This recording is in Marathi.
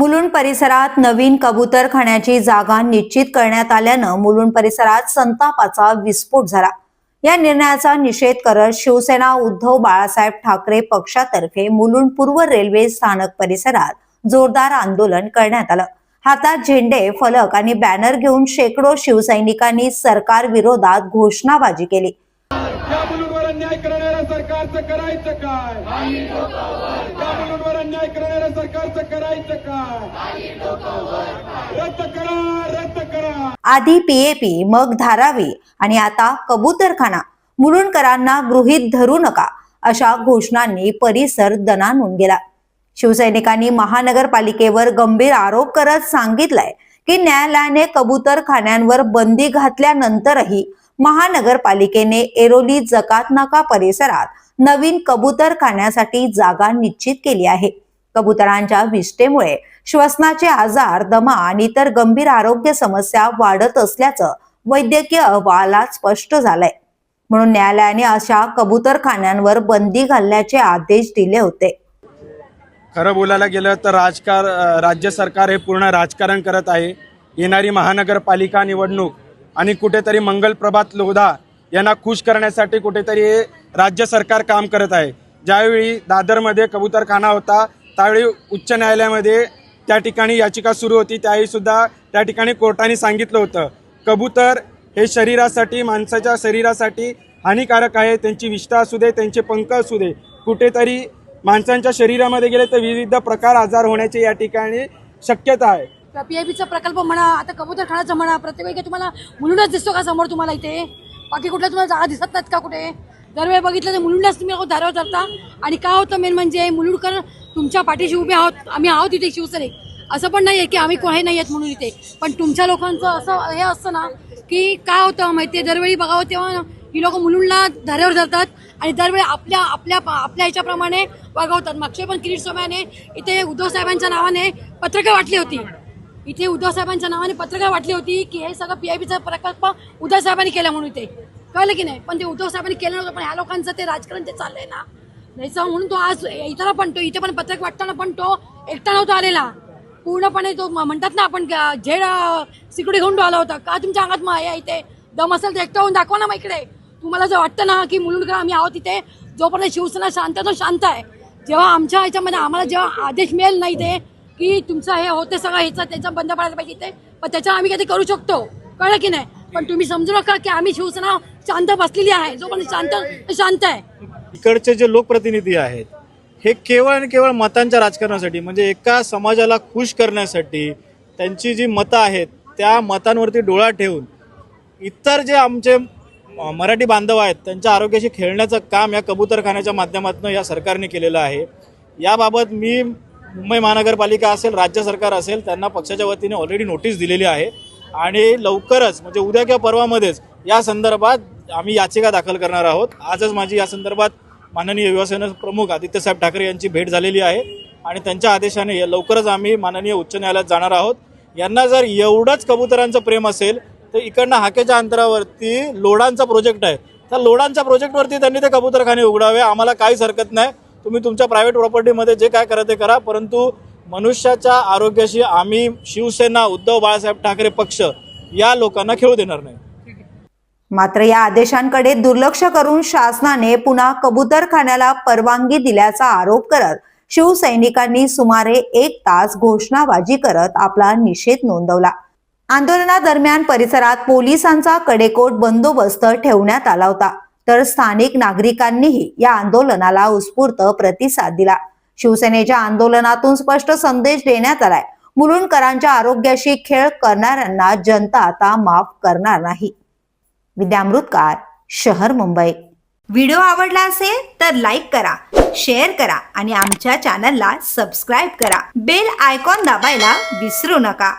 मुलुंड परिसरात नवीन कबूतरखान्याची जागा निश्चित करण्यात आल्यानं मुलुंड परिसरात संतापाचा विस्फोट झाला. या निर्णयाचा निषेध करत शिवसेना उद्धव बाळासाहेब ठाकरे पक्षातर्फे मुलुंड पूर्व रेल्वे स्थानक परिसरात जोरदार आंदोलन करण्यात आलं. हातात झेंडे फलक आणि बॅनर घेऊन शेकडो शिवसैनिकांनी सरकार विरोधात घोषणाबाजी केली. सरकारचं करायचं काय? या मुलुंडवर अन्याय करणाऱ्या सरकारचं करायचं काय? रद्द करा रद्द करा. आधी पीएपी मग धारावी आणि आता कबूतरखाना. मुलुंडकरांना गृहीत धरू नका अशा घोषणांनी परिसर दणानून गेला. शिवसैनिकांनी महानगरपालिकेवर गंभीर आरोप करत सांगितलंय की न्यायालयाने कबूतरखान्यांवर बंदी घातल्यानंतरही महानगरपालिकेने एरोली जकात नाका परिसरात नवीन कबूतरखान्यासाठी जागा निश्चित केली आहे. कबुतरांच्या विष्ठेमुळे श्वसनाचे आजार दमा आणि इतर गंभीर आरोग्य समस्या वाढत असल्याचं वैद्यकीय अहवालात स्पष्ट झालंय. म्हणून न्यायालयाने अशा कबुतरखान्यांवर बंदी घालण्याचे आदेश दिले होते. खरं बोलायला गेलं तर राजकार राज्य सरकार हे पूर्ण राजकारण करत आहे. येणारी महानगरपालिका निवडणूक आणि कुठेतरी मंगल प्रभात लोधा यांना खुश करण्यासाठी कुठेतरी हे राज्य सरकार काम करत आहे. ज्यावेळी दादरमध्ये कबूतरखाना होता त्यावेळी उच्च न्यायालयामध्ये त्या ठिकाणी याचिका सुरू होती. त्यावेळीसुद्धा त्या ठिकाणी कोर्टाने सांगितलं होतं. कबूतर हे शरीरासाठी माणसाच्या शरीरासाठी हानिकारक आहे. त्यांची विष्ठा असू दे त्यांचे पंख असू दे कुठेतरी माणसांच्या शरीरामध्ये गेले तर विविध प्रकार आजार होण्याची या ठिकाणी शक्यता आहे. पीआयबीचा प्रकल्प म्हणा आता कबूतरखानाचं म्हणा प्रत्येक तुम्हाला म्हणूनच दिसतो का समोर तुम्हाला इथे? बाकी कुठल्या तुम्हाला जागा दिसत नाहीत का कुठे? दरवेळी बघितलं तर मुलुंडच तुम्ही आहोत धारावर चालता. आणि का होतं मेन म्हणजे मुलुंडकर तुमच्या पाठीशी उभे आहोत आम्ही आहोत इथे शिवसैनिक असं पण नाही आहे की आम्ही कोणी नाही आहेत म्हणून इथे. पण तुमच्या लोकांचं असं हे असतं ना की काय होतं माहिती आहे? दरवेळी बघावं तेव्हा ही लोक मुलुंडला धारेवर धरतात आणि दरवेळी आपल्या आपल्या आपल्या ह्याच्याप्रमाणे वागवतात मागचे पण किरीट सोम्याने इथे उद्धव साहेबांच्या नावाने पत्रकं वाटली होती. इथे उद्धव साहेबांच्या नावाने पत्रकार वाटली होती की हे सगळं पीआयबीचा प्रकल्प उद्धव साहेबांनी केला म्हणून इथे. कळलं की नाही? पण ते उद्धव साहेबांनी केलं नव्हतं पण ह्या लोकांचं ते राजकारण ते चाललंय ना. नाहीचं म्हणून तो आज इथं पण तो इथे पण पत्रक वाटताना पण तो एकटा नव्हता आलेला. पूर्णपणे तो म्हणतात ना आपण झेड सिक्युरिटी घेऊन आला होता. का तुमच्या अंगात मग आहे इथे? दम असेल तर एकटा होऊन दाखवा ना मग इकडे. तुम्हाला जर वाटतं ना की मुलुंडकर आम्ही आहोत इथे जोपर्यंत शिवसेना शांत आहे, तो शांत आहे जेव्हा आमच्या ह्याच्यामध्ये आम्हाला जेव्हा आदेश मिळेल नाही ते की तुमचं हे होते सगळं ह्याचं त्याचं बंद पडायला पाहिजे ते पण त्याच्यावर आम्ही कधी करू शकतो. कळलं की नाही? पण तुम्ही समजू नका की आम्ही शिवसेना शांत बसलेली आहे. जोपर्यंत शांत शांत आहे. इकडचे जे लोकप्रतिनिधी आहेत हे केवळ आणि केवळ मतांच्या राजकारणासाठी म्हणजे एका समाजाला खुश करण्यासाठी त्यांची जी मतं आहेत त्या मतांवरती डोळा ठेवून इतर जे आमचे मराठी बांधव आहेत त्यांच्या आरोग्याशी खेळण्याचं काम या कबूतरखान्याच्या माध्यमातून या सरकारने केलेलं आहे. याबाबत मी मुंबई महानगरपालिका असेल राज्य सरकार असेल त्यांना पक्षाच्या वतीने ऑलरेडी नोटीस दिलेली आहे. आणि लवकरच म्हणजे उद्या किंवा परवामध्येच या संदर्भात आम्ही याचिका दाखल करणार आहोत. आजच माझी या संदर्भात माननीय युवासेना प्रमुख आदित्यसाहेब ठाकरे यांची भेट झालेली आहे. आणि त्यांच्या आदेशाने लवकरच आम्ही माननीय उच्च न्यायालयात जाणार आहोत. यांना जर एवढंच कबुतरांचं प्रेम असेल तर इकडनं हाकेच्या अंतरावरती लोडांचा प्रोजेक्ट आहे. त्या लोडांच्या प्रोजेक्टवरती त्यांनी ते कबुतरखाने उघडावे. आम्हाला काहीच हरकत नाही. तुम्ही तुमच्या प्रायव्हेट प्रॉपर्टीमध्ये जे काय करा ते करा परंतु मनुष्याच्या आरोग्याशी आम्ही शिवसेना उद्धव बाळासाहेब ठाकरे पक्ष या लोकांना खेळू देणार नाही. मात्र या आदेशांकडे दुर्लक्ष करून शासनाने पुन्हा कबुतरखान्याला परवानगी दिल्याचा आरोप करत शिवसैनिकांनी सुमारे एक तास घोषणाबाजी करत आपला निषेध नोंदवला. आंदोलनादरम्यान परिसरात पोलिसांचा कडेकोट बंदोबस्त ठेवण्यात आला होता. तर स्थानिक नागरिकांनीही या आंदोलनाला उत्स्फूर्त प्रतिसाद दिला. शिवसेनेच्या आंदोलनातून स्पष्ट संदेश देण्यात आलाय. मुलुंडकरांच्या आरोग्याशी खेळ करणाऱ्यांना जनता आता माफ करणार नाही. विद्यामृतकार शहर मुंबई. व्हिडिओ आवडला असेल तर लाईक करा शेअर करा आणि आमच्या चॅनलला सबस्क्राईब करा. बेल आयकॉन दाबायला विसरू नका.